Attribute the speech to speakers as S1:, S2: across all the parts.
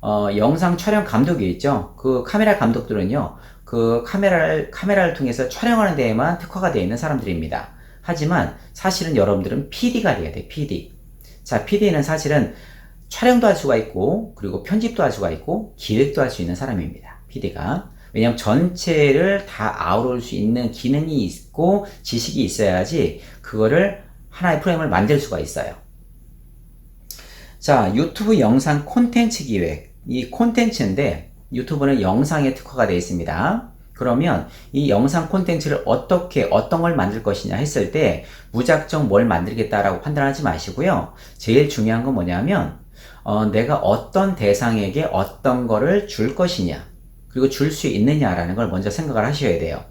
S1: 어, 영상 촬영 감독이 있죠. 그 카메라 감독들은요, 그 카메라를, 카메라를 통해서 촬영하는 데에만 특화가 되어 있는 사람들입니다. 하지만 사실은 여러분들은 PD가 돼야 돼, PD. 자, PD는 사실은 촬영도 할 수가 있고, 그리고 편집도 할 수가 있고, 기획도 할 수 있는 사람입니다. PD가. 왜냐면 전체를 다 아우를 수 있는 기능이 있고, 지식이 있어야지, 그거를 하나의 프레임을 만들 수가 있어요. 자, 유튜브 영상 콘텐츠 기획. 이 콘텐츠인데, 유튜브는 영상에 특화가 되어 있습니다. 그러면 이 영상 콘텐츠를 어떻게, 어떤 걸 만들 것이냐 했을 때, 무작정 뭘 만들겠다라고 판단하지 마시고요. 제일 중요한 건 뭐냐면, 어, 내가 어떤 대상에게 어떤 거를 줄 것이냐, 그리고 줄 수 있느냐라는 걸 먼저 생각을 하셔야 돼요.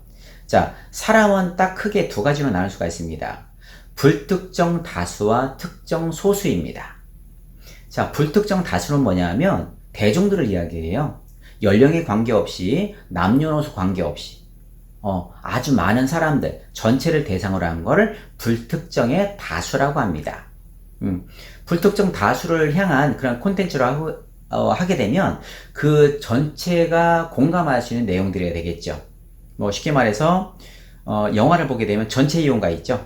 S1: 자, 사람은 딱 크게 두 가지로 나눌 수가 있습니다. 불특정 다수와 특정 소수입니다. 자, 불특정 다수는 뭐냐면 대중들을 이야기해요. 연령에 관계없이 남녀노소 관계없이 어, 아주 많은 사람들 전체를 대상으로 한 거를 불특정의 다수라고 합니다. 음, 불특정 다수를 향한 그런 콘텐츠로 하고, 어, 하게 되면 그 전체가 공감할 수 있는 내용들이 되겠죠. 뭐 쉽게 말해서 어, 영화를 보게 되면 전체 이용가 있죠.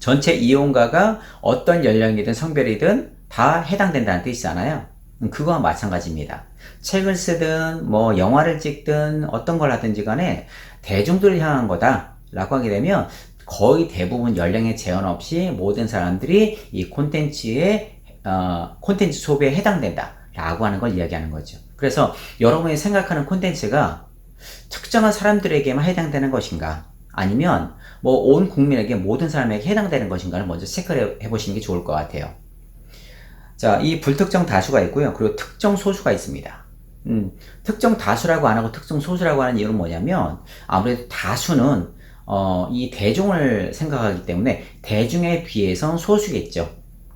S1: 전체 이용가가 어떤 연령이든 성별이든 다 해당된다는 뜻이잖아요. 음, 그거와 마찬가지입니다. 책을 쓰든 뭐 영화를 찍든 어떤 걸 하든지 간에 대중들을 향한 거다라고 하게 되면 거의 대부분 연령에 제한 없이 모든 사람들이 이 콘텐츠에 어, 콘텐츠 소비에 해당된다라고 하는 걸 이야기하는 거죠. 그래서 여러분이 생각하는 콘텐츠가 특정한 사람들에게만 해당되는 것인가 아니면 뭐 온 국민에게 모든 사람에게 해당되는 것인가를 먼저 체크를 해보시는 게 좋을 것 같아요. 자, 이 불특정 다수가 있고요. 그리고 특정 소수가 있습니다. 음, 특정 다수라고 안 하고 특정 소수라고 하는 이유는 뭐냐면 아무래도 다수는 어, 이 대중을 생각하기 때문에 대중에 비해선 소수겠죠.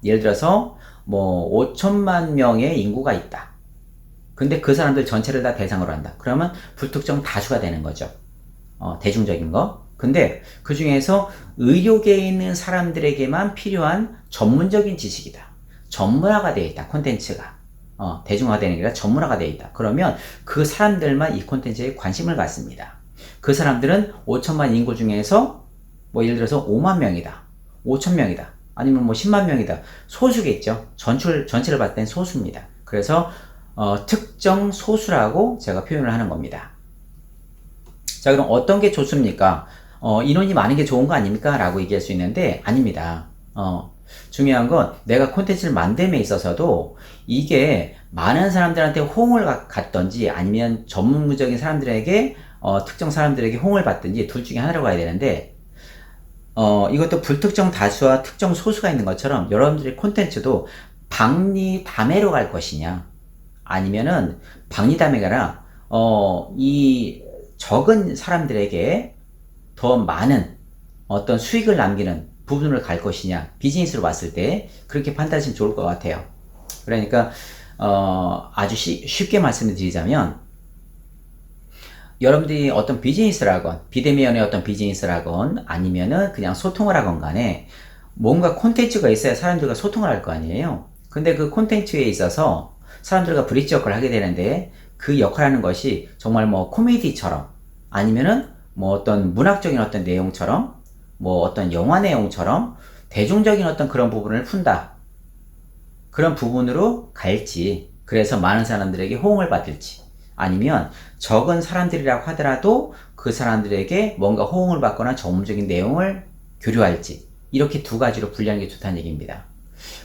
S1: 예를 들어서 뭐 5천만 명의 인구가 있다. 근데 그 사람들 전체를 다 대상으로 한다. 그러면 불특정 다수가 되는 거죠. 어, 대중적인 거. 근데 그 중에서 의료계에 있는 사람들에게만 필요한 전문적인 지식이다. 전문화가 되어 있다. 콘텐츠가. 어, 대중화되는 게 아니라 전문화가 되어 있다. 그러면 그 사람들만 이 콘텐츠에 관심을 갖습니다. 그 사람들은 5천만 인구 중에서 뭐 예를 들어서 5만 명이다. 5천 명이다. 아니면 뭐 10만 명이다. 소수겠죠. 전출, 전체를 봤을 땐 소수입니다. 그래서 어, 특정 소수라고 제가 표현을 하는 겁니다. 자, 그럼 어떤 게 좋습니까? 어, 인원이 많은 게 좋은 거 아닙니까? 라고 얘기할 수 있는데, 아닙니다. 어, 중요한 건 내가 콘텐츠를 만듦에 있어서도 이게 많은 사람들한테 호응을 갖던지 아니면 전문적인 사람들에게 어, 특정 사람들에게 호응을 받든지 둘 중에 하나라고 해야 되는데 어, 이것도 불특정 다수와 특정 소수가 있는 것처럼 여러분들의 콘텐츠도 박리담회로 갈 것이냐 아니면은 박리담회가 아니라 어, 이 적은 사람들에게 더 많은 어떤 수익을 남기는 부분을 갈 것이냐 비즈니스로 봤을 때 그렇게 판단하시면 좋을 것 같아요. 그러니까 어, 아주 쉬, 쉽게 말씀을 드리자면 여러분들이 어떤 비즈니스를 하건 비대면의 어떤 비즈니스를 하건 아니면은 그냥 소통을 하건 간에 뭔가 콘텐츠가 있어야 사람들과 소통을 할 거 아니에요. 근데 그 콘텐츠에 있어서 사람들과 브릿지 역할을 하게 되는데 그 역할하는 것이 정말 뭐 코미디처럼 아니면은 뭐 어떤 문학적인 어떤 내용처럼 뭐 어떤 영화 내용처럼 대중적인 어떤 그런 부분을 푼다. 그런 부분으로 갈지, 그래서 많은 사람들에게 호응을 받을지, 아니면 적은 사람들이라고 하더라도 그 사람들에게 뭔가 호응을 받거나 전문적인 내용을 교류할지, 이렇게 두 가지로 분리하는 게 좋다는 얘기입니다.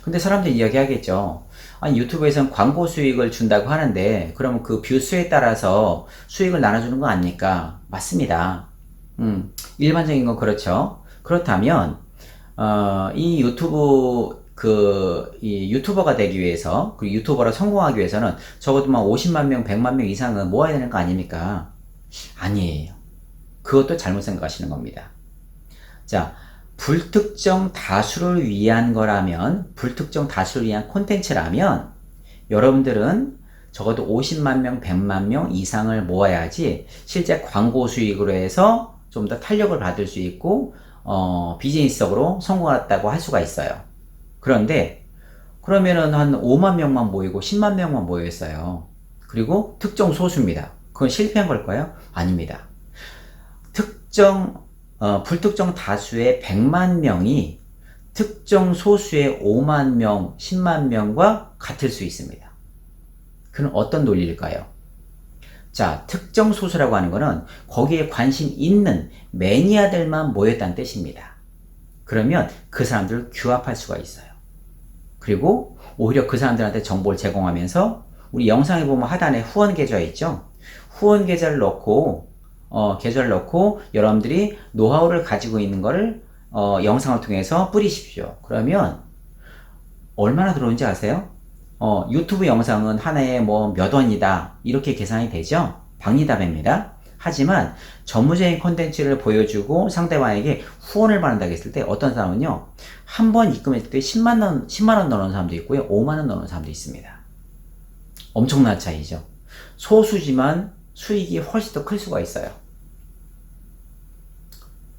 S1: 근데 사람들이 이야기하겠죠. 아니, 유튜브에서는 광고 수익을 준다고 하는데, 그러면 그 뷰 수에 따라서 수익을 나눠주는 거 아닙니까? 맞습니다. 음, 일반적인 건 그렇죠. 그렇다면 어, 이 유튜브 그, 이 유튜버가 되기 위해서, 그리고 유튜버로 성공하기 위해서는 적어도 막 50만 명, 100만 명 이상은 모아야 되는 거 아닙니까? 아니에요. 그것도 잘못 생각하시는 겁니다. 자, 불특정 다수를 위한 거라면, 불특정 다수를 위한 콘텐츠라면, 여러분들은 적어도 50만 명, 100만 명 이상을 모아야지 실제 광고 수익으로 해서 좀 더 탄력을 받을 수 있고 어, 비즈니스적으로 성공했다고 할 수가 있어요. 그런데 그러면은 한 5만 명만 모이고 10만 명만 모여 있어요. 그리고 특정 소수입니다. 그건 실패한 걸까요? 아닙니다. 특정 어, 불특정 다수의 100만 명이 특정 소수의 5만 명, 10만 명과 같을 수 있습니다. 그는 어떤 논리일까요? 자, 특정 소수라고 하는 것은 거기에 관심 있는 매니아들만 모였다는 뜻입니다. 그러면 그 사람들을 규합할 수가 있어요. 그리고 오히려 그 사람들한테 정보를 제공하면서 우리 영상에 보면 하단에 후원 계좌 있죠? 후원 계좌를 넣고 어, 계좌를 넣고 여러분들이 노하우를 가지고 있는 거를 어, 영상을 통해서 뿌리십시오. 그러면 얼마나 들어오는지 아세요? 어, 유튜브 영상은 하나에 뭐 몇 원이다 이렇게 계산이 되죠. 박리담입니다. 하지만 전무적인 콘텐츠를 보여주고 상대방에게 후원을 받는다고 했을 때 어떤 사람은요 한 번 입금했을 때 10만 원 10만 원 넣는 사람도 있고요 5만 원 넣는 사람도 있습니다. 엄청난 차이죠. 소수지만 수익이 훨씬 더 클 수가 있어요.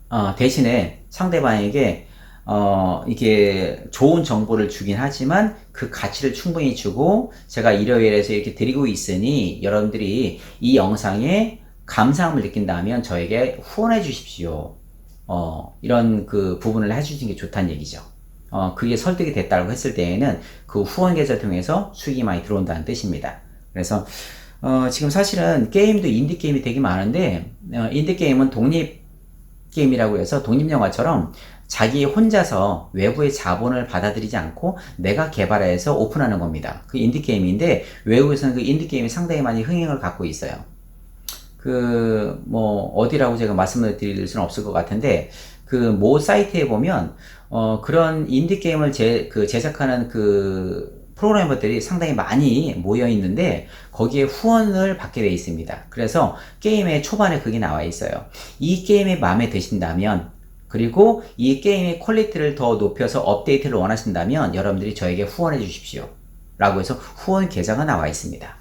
S1: 어, 대신에 상대방에게 어, 이게 좋은 정보를 주긴 하지만 그 가치를 충분히 주고 제가 일요일에서 이렇게 드리고 있으니 여러분들이 이 영상에 감사함을 느낀다면 저에게 후원해 주십시오. 어, 이런 그 부분을 해주시는 게 좋다는 얘기죠. 어, 그게 설득이 됐다고 했을 때에는 그 후원 계좌 통해서 수익이 많이 들어온다는 뜻입니다. 그래서 어, 지금 사실은 게임도 인디 게임이 되게 많은데 어, 인디 게임은 독립 게임이라고 해서 독립 영화처럼 자기 혼자서 외부의 자본을 받아들이지 않고 내가 개발해서 오픈하는 겁니다. 그 인디 게임인데 외국에서는 그 인디 게임이 상당히 많이 흥행을 갖고 있어요. 그 뭐 어디라고 제가 말씀을 드릴 수는 없을 것 같은데 그 모 사이트에 보면 어 그런 인디 게임을 제, 그 제작하는 그 프로그래머들이 상당히 많이 모여 있는데 거기에 후원을 받게 돼 있습니다. 그래서 게임의 초반에 그게 나와 있어요. 이 게임이 마음에 드신다면 그리고 이 게임의 퀄리티를 더 높여서 업데이트를 원하신다면 여러분들이 저에게 후원해 주십시오. 라고 해서 후원 계좌가 나와 있습니다.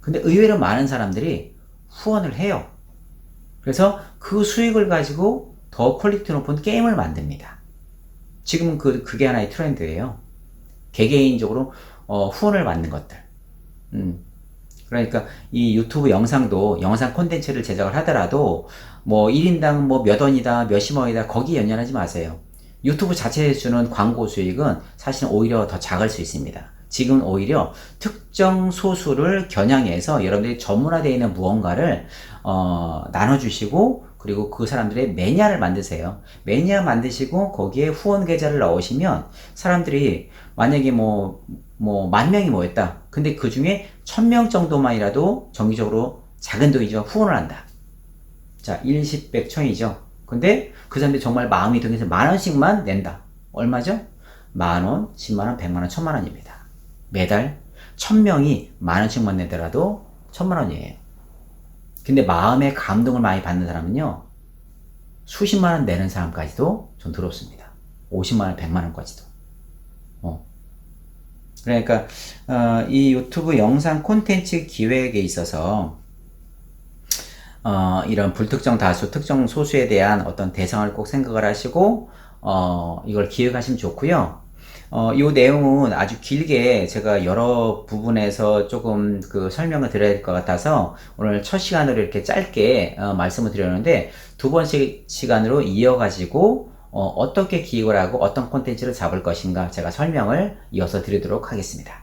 S1: 근데 의외로 많은 사람들이 후원을 해요. 그래서 그 수익을 가지고 더 퀄리티 높은 게임을 만듭니다. 지금은 그, 그게 하나의 트렌드예요. 개개인적으로 어, 후원을 받는 것들. 음. 그러니까 이 유튜브 영상도 영상 콘텐츠를 제작을 하더라도 뭐 1인당 뭐 몇 원이다 몇십 원이다 거기 연연하지 마세요. 유튜브 자체에 주는 광고 수익은 사실 오히려 더 작을 수 있습니다. 지금 오히려 특정 소수를 겨냥해서 여러분들이 전문화되어 있는 무언가를 어, 나눠주시고 그리고 그 사람들의 매니아를 만드세요. 매니아 만드시고 거기에 후원 계좌를 넣으시면 사람들이 만약에 뭐, 뭐, 만 명이 모였다. 근데 그 중에 천 명 정도만이라도 정기적으로 작은 돈이지만 후원을 한다. 자, 1, 10, 100, 1000이죠. 근데 그 사람들이 정말 마음이 동해서 만 원씩만 낸다. 얼마죠? 만 원, 10만 원, 100만 원, 1000만 원입니다. 매달 천 명이 만 원씩만 내더라도 천만 원이에요. 근데 마음의 감동을 많이 받는 사람은요, 수십만 원 내는 사람까지도 전 들었습니다. 50만 원, 100만 원까지도. 어. 그러니까, 어, 이 유튜브 영상 콘텐츠 기획에 있어서, 어, 이런 불특정 다수, 특정 소수에 대한 어떤 대상을 꼭 생각을 하시고, 어, 이걸 기획하시면 좋고요. 어, 이 내용은 아주 길게 제가 여러 부분에서 조금 그 설명을 드려야 될 것 같아서 오늘 첫 시간으로 이렇게 짧게 어, 말씀을 드렸는데 두 번째 시간으로 이어가지고 어, 어 떻게 기획을 하고 어떤 콘텐츠를 잡을 것인가 제가 설명을 이어서 드리도록 하겠습니다.